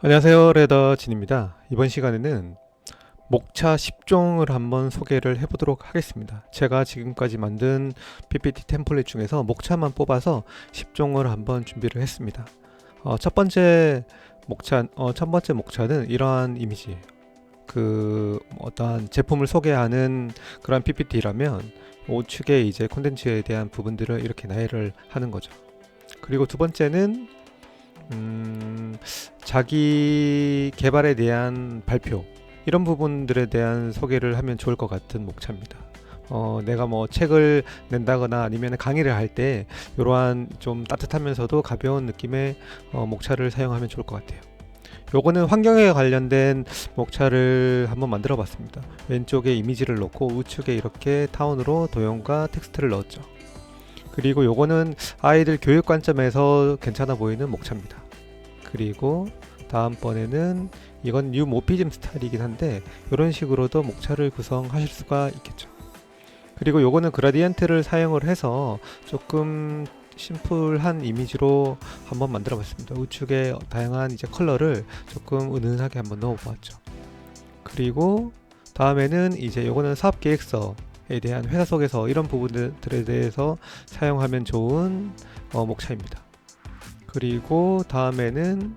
안녕하세요 레더 진입니다. 이번 시간에는 목차 10종을 한번 소개를 해보도록 하겠습니다. 제가 지금까지 만든 PPT 템플릿 중에서 목차만 뽑아서 10종을 한번 준비를 했습니다. 어, 첫 번째 목차 어, 첫 번째 목차는 이러한 이미지예요 그 어떠한 제품을 소개하는 그런 PPT라면 우측에 이제 콘텐츠에 대한 부분들을 이렇게 나열을 하는 거죠. 그리고 두 번째는 음, 자기 개발에 대한 발표 이런 부분들에 대한 소개를 하면 좋을 것 같은 목차입니다. 어, 내가 뭐 책을 낸다거나 아니면 강의를 할 때 이러한 좀 따뜻하면서도 가벼운 느낌의 어, 목차를 사용하면 좋을 것 같아요. 요거는 환경에 관련된 목차를 한번 만들어 봤습니다. 왼쪽에 이미지를 넣고 우측에 이렇게 타운으로 도형과 텍스트를 넣었죠. 그리고 요거는 아이들 교육 관점에서 괜찮아 보이는 목차입니다. 그리고 다음번에는 이건 뉴 모피즘 스타일이긴 한데 이런 식으로도 목차를 구성하실 수가 있겠죠. 그리고 요거는 그라디언트를 사용을 해서 조금 심플한 이미지로 한번 만들어 봤습니다. 우측에 다양한 이제 컬러를 조금 은은하게 한번 넣어 보았죠. 그리고 다음에는 이제 요거는 사업 계획서에 대한 회사 속에서 이런 부분들에 대해서 사용하면 좋은 어, 목차입니다. 그리고 다음에는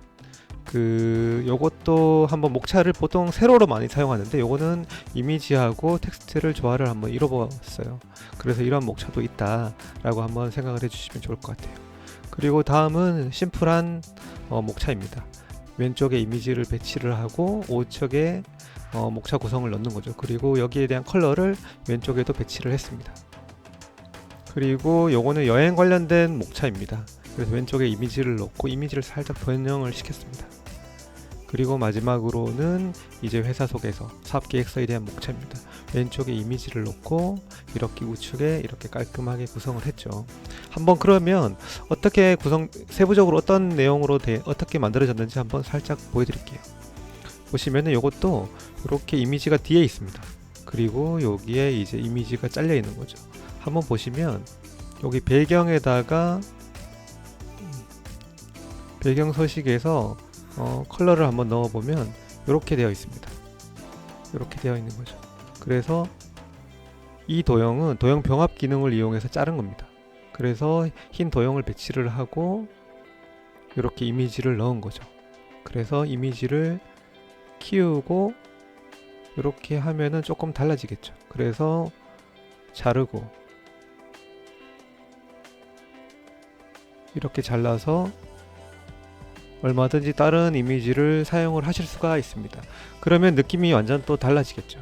그 요것도 한번 목차를 보통 세로로 많이 사용하는데 요거는 이미지하고 텍스트를 조화를 한번 이뤄봤어요. 그래서 이런 목차도 있다 라고 한번 생각을 해주시면 좋을 것 같아요. 그리고 다음은 심플한 어, 목차입니다. 왼쪽에 이미지를 배치를 하고 우측에 어, 목차 구성을 넣는 거죠. 그리고 여기에 대한 컬러를 왼쪽에도 배치를 했습니다. 그리고 요거는 여행 관련된 목차입니다. 그래서 왼쪽에 이미지를 넣고 이미지를 살짝 변형을 시켰습니다. 그리고 마지막으로는 이제 회사 속에서 사업 계획서에 대한 목차입니다. 왼쪽에 이미지를 넣고 이렇게 우측에 이렇게 깔끔하게 구성을 했죠. 한번 그러면 어떻게 구성 세부적으로 어떤 내용으로 돼, 어떻게 만들어졌는지 한번 살짝 보여드릴게요. 보시면은 이것도 이렇게 이미지가 뒤에 있습니다. 그리고 여기에 이제 이미지가 잘려 있는 거죠. 한번 보시면 여기 배경에다가 배경 서식에서 어, 컬러를 한번 넣어보면 이렇게 되어 있습니다. 이렇게 되어 있는 거죠. 그래서 이 도형은 도형 병합 기능을 이용해서 자른 겁니다. 그래서 흰 도형을 배치를 하고 이렇게 이미지를 넣은 거죠. 그래서 이미지를 키우고 이렇게 하면은 조금 달라지겠죠. 그래서 자르고 이렇게 잘라서 얼마든지 다른 이미지를 사용을 하실 수가 있습니다. 그러면 느낌이 완전 또 달라지겠죠.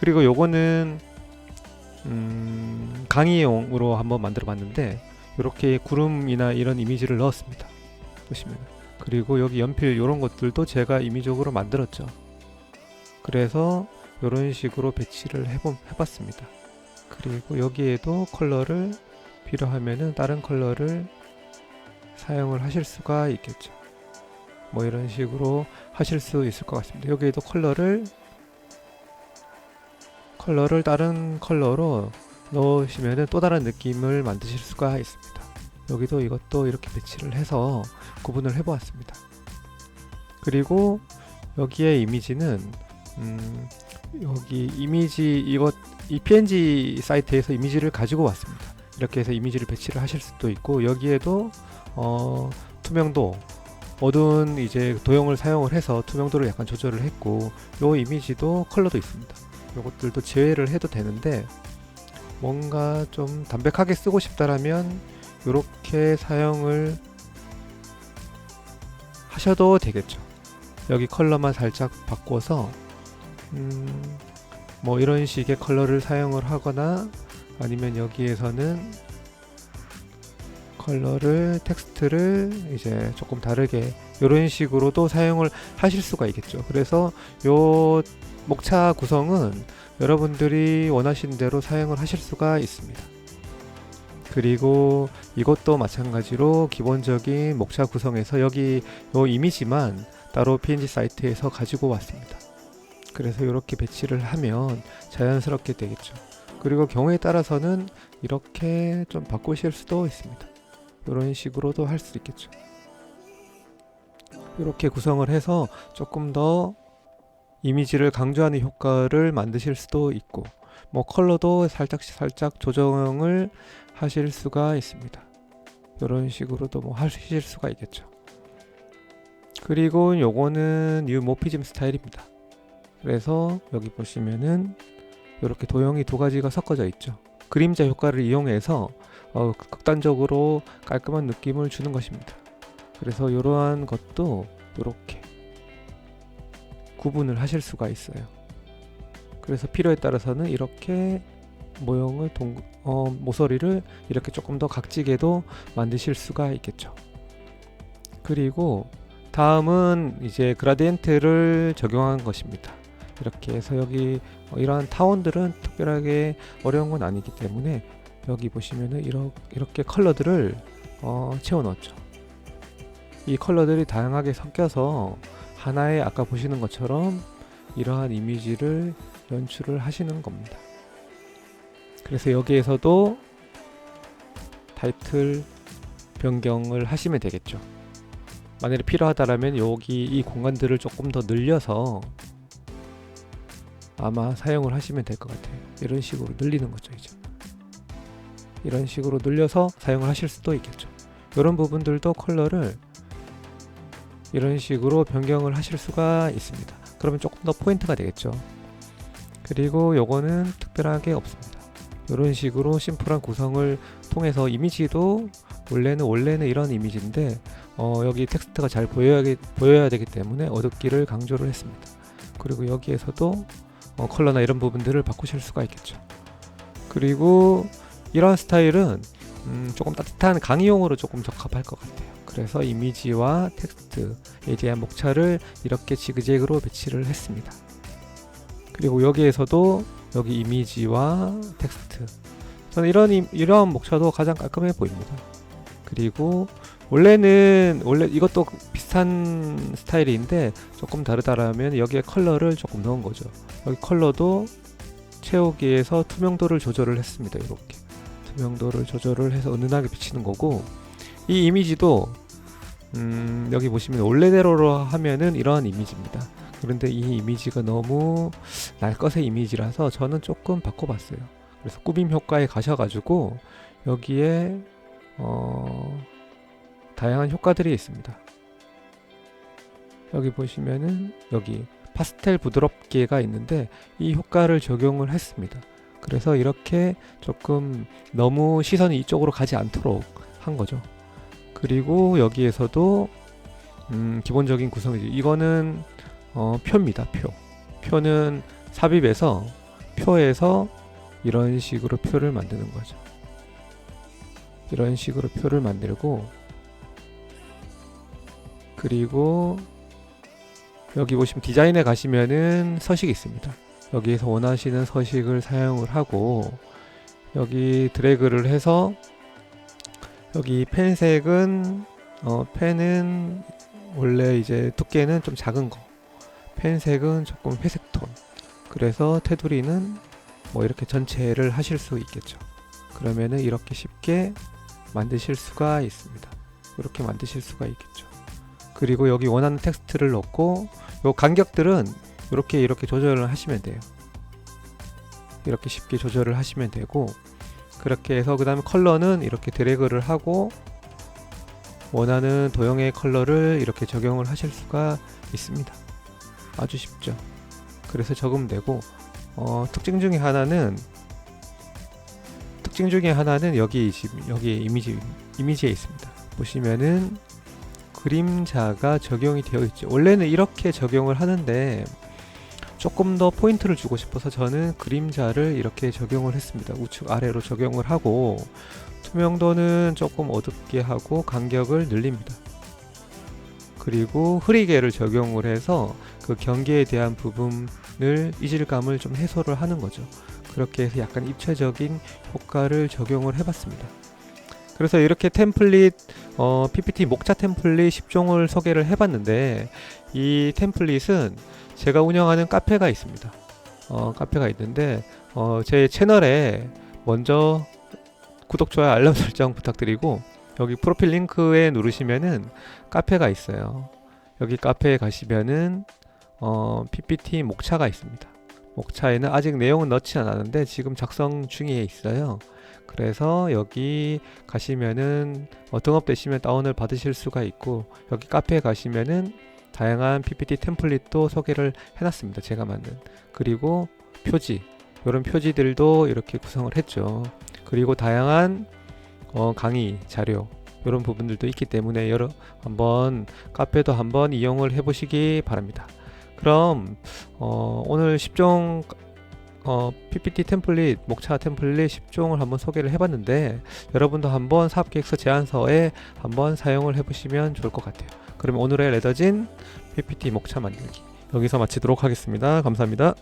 그리고 요거는 음, 강의용으로 한번 만들어 봤는데 이렇게 구름이나 이런 이미지를 넣었습니다. 보시면 그리고 여기 연필 이런 것들도 제가 임의적으로 만들었죠. 그래서 이런 식으로 배치를 해보, 해봤습니다. 그리고 여기에도 컬러를 필요하면은 다른 컬러를 사용을 하실 수가 있겠죠. 뭐 이런 식으로 하실 수 있을 것 같습니다. 여기에도 컬러를 컬러를 다른 컬러로 넣으시면 또 다른 느낌을 만드실 수가 있습니다. 여기도 이것도 이렇게 배치를 해서 구분을 해 보았습니다. 그리고 여기에 이미지는 음, 여기 이미지 이것 이 PNG 사이트에서 이미지를 가지고 왔습니다. 이렇게 해서 이미지를 배치를 하실 수도 있고 여기에도 어, 투명도 어두운 이제 도형을 사용을 해서 투명도를 약간 조절을 했고 요 이미지도 컬러도 있습니다. 요것들도 제외를 해도 되는데 뭔가 좀 담백하게 쓰고 싶다라면 이렇게 사용을 하셔도 되겠죠. 여기 컬러만 살짝 바꿔서 음, 뭐 이런 식의 컬러를 사용을 하거나 아니면 여기에서는 컬러를 텍스트를 이제 조금 다르게 이런 식으로도 사용을 하실 수가 있겠죠. 그래서 요 목차 구성은 여러분들이 원하신 대로 사용을 하실 수가 있습니다. 그리고 이것도 마찬가지로 기본적인 목차 구성에서 여기 요 이미지만 따로 PNG 사이트에서 가지고 왔습니다. 그래서 이렇게 배치를 하면 자연스럽게 되겠죠. 그리고 경우에 따라서는 이렇게 좀 바꾸실 수도 있습니다. 이런 식으로도 할 수 있겠죠. 이렇게 구성을 해서 조금 더 이미지를 강조하는 효과를 만드실 수도 있고 뭐 컬러도 살짝 살짝 조정을 하실 수가 있습니다. 이런 식으로도 뭐 하실 수가 있겠죠. 그리고 요거는 뉴 모피즘 스타일입니다. 그래서 여기 보시면은 이렇게 도형이 두 가지가 섞어져 있죠. 그림자 효과를 이용해서 어, 극단적으로 깔끔한 느낌을 주는 것입니다. 그래서 이러한 것도 이렇게 구분을 하실 수가 있어요. 그래서 필요에 따라서는 이렇게 모형을 동, 어, 모서리를 이렇게 조금 더 각지게도 만드실 수가 있겠죠. 그리고 다음은 이제 그라디엔트를 적용한 것입니다. 이렇게 해서 여기 어, 이러한 타원들은 특별하게 어려운 건 아니기 때문에 여기 보시면은 이러, 이렇게 컬러들을 어, 채워 넣었죠. 이 컬러들이 다양하게 섞여서 하나의 아까 보시는 것처럼 이러한 이미지를 연출을 하시는 겁니다. 그래서 여기에서도 타이틀 변경을 하시면 되겠죠. 만약에 필요하다라면 여기 이 공간들을 조금 더 늘려서 아마 사용을 하시면 될 것 같아요. 이런 식으로 늘리는 거죠, 이제. 이런 식으로 늘려서 사용을 하실 수도 있겠죠. 이런 부분들도 컬러를 이런 식으로 변경을 하실 수가 있습니다. 그러면 조금 더 포인트가 되겠죠. 그리고 요거는 특별하게 없습니다. 이런 식으로 심플한 구성을 통해서 이미지도 원래는 원래는 이런 이미지인데 어, 여기 텍스트가 잘 보여야, 보여야 되기 때문에 어둡기를 강조를 했습니다. 그리고 여기에서도 어, 컬러나 이런 부분들을 바꾸실 수가 있겠죠. 그리고 이런 스타일은 음, 조금 따뜻한 강의용으로 조금 적합할 것 같아요. 그래서 이미지와 텍스트에 대한 목차를 이렇게 지그재그로 배치를 했습니다. 그리고 여기에서도 여기 이미지와 텍스트 저는 이런 이, 이런 목차도 가장 깔끔해 보입니다. 그리고 원래는 원래 이것도 비슷한 스타일인데 조금 다르다라면 여기에 컬러를 조금 넣은 거죠. 여기 컬러도 채우기에서 투명도를 조절을 했습니다. 이렇게 투명도를 조절을 해서 은은하게 비치는 거고 이 이미지도 음, 여기 보시면 원래대로 하면은 이러한 이미지입니다. 그런데 이 이미지가 너무 날 것의 이미지라서 저는 조금 바꿔봤어요. 그래서 꾸밈 효과에 가셔가지고 여기에 어, 다양한 효과들이 있습니다. 여기 보시면은 여기 파스텔 부드럽게가 있는데 이 효과를 적용을 했습니다. 그래서 이렇게 조금 너무 시선이 이쪽으로 가지 않도록 한 거죠. 그리고 여기에서도 음, 기본적인 구성이죠. 이거는 어, 표입니다. 표. 표는 삽입해서 표에서 이런 식으로 표를 만드는 거죠. 이런 식으로 표를 만들고 그리고 여기 보시면 디자인에 가시면은 서식이 있습니다. 여기에서 원하시는 서식을 사용을 하고 여기 드래그를 해서 여기 펜색은 어, 펜은 원래 이제 두께는 좀 작은 거. 펜색은 조금 회색 톤. 그래서 테두리는 뭐 이렇게 전체를 하실 수 있겠죠. 그러면은 이렇게 쉽게 만드실 수가 있습니다. 이렇게 만드실 수가 있겠죠. 그리고 여기 원하는 텍스트를 넣고 요 간격들은 이렇게 이렇게 조절을 하시면 돼요. 이렇게 쉽게 조절을 하시면 되고 그렇게 해서 그 다음에 컬러는 이렇게 드래그를 하고 원하는 도형의 컬러를 이렇게 적용을 하실 수가 있습니다. 아주 쉽죠. 그래서 적으되고 어, 특징 중에 하나는 특징 중에 하나는 여기 지금 여기 이미지 이미지에 있습니다. 보시면은 그림자가 적용이 되어 있죠. 원래는 이렇게 적용을 하는데 조금 더 포인트를 주고 싶어서 저는 그림자를 이렇게 적용을 했습니다. 우측 아래로 적용을 하고 투명도는 조금 어둡게 하고 간격을 늘립니다. 그리고 흐리게를 적용을 해서 그 경계에 대한 부분을 이질감을 좀 해소를 하는 거죠. 그렇게 해서 약간 입체적인 효과를 적용을 해봤습니다. 그래서 이렇게 템플릿 어, PPT 목차 템플릿 10종을 소개를 해봤는데 이 템플릿은 제가 운영하는 카페가 있습니다. 어, 카페가 있는데 어, 제 채널에 먼저 구독, 좋아요, 알람 설정 부탁드리고 여기 프로필 링크에 누르시면은 카페가 있어요. 여기 카페에 가시면은 어, PPT 목차가 있습니다. 목차에는 아직 내용은 넣지 않았는데 지금 작성 중에 있어요. 그래서 여기 가시면은 어, 등업되시면 다운을 받으실 수가 있고 여기 카페에 가시면은 다양한 PPT 템플릿도 소개를 해놨습니다. 제가 만든 그리고 표지 이런 표지들도 이렇게 구성을 했죠. 그리고 다양한 어, 강의 자료 이런 부분들도 있기 때문에 여러 한번 카페도 한번 이용을 해보시기 바랍니다. 그럼 어, 오늘 10종 어, PPT 템플릿, 목차 템플릿 10종을 한번 소개를 해봤는데 여러분도 한번 사업계획서 제안서에 한번 사용을 해보시면 좋을 것 같아요. 그러면 오늘의 레더진 PPT 목차 만들기 여기서 마치도록 하겠습니다. 감사합니다.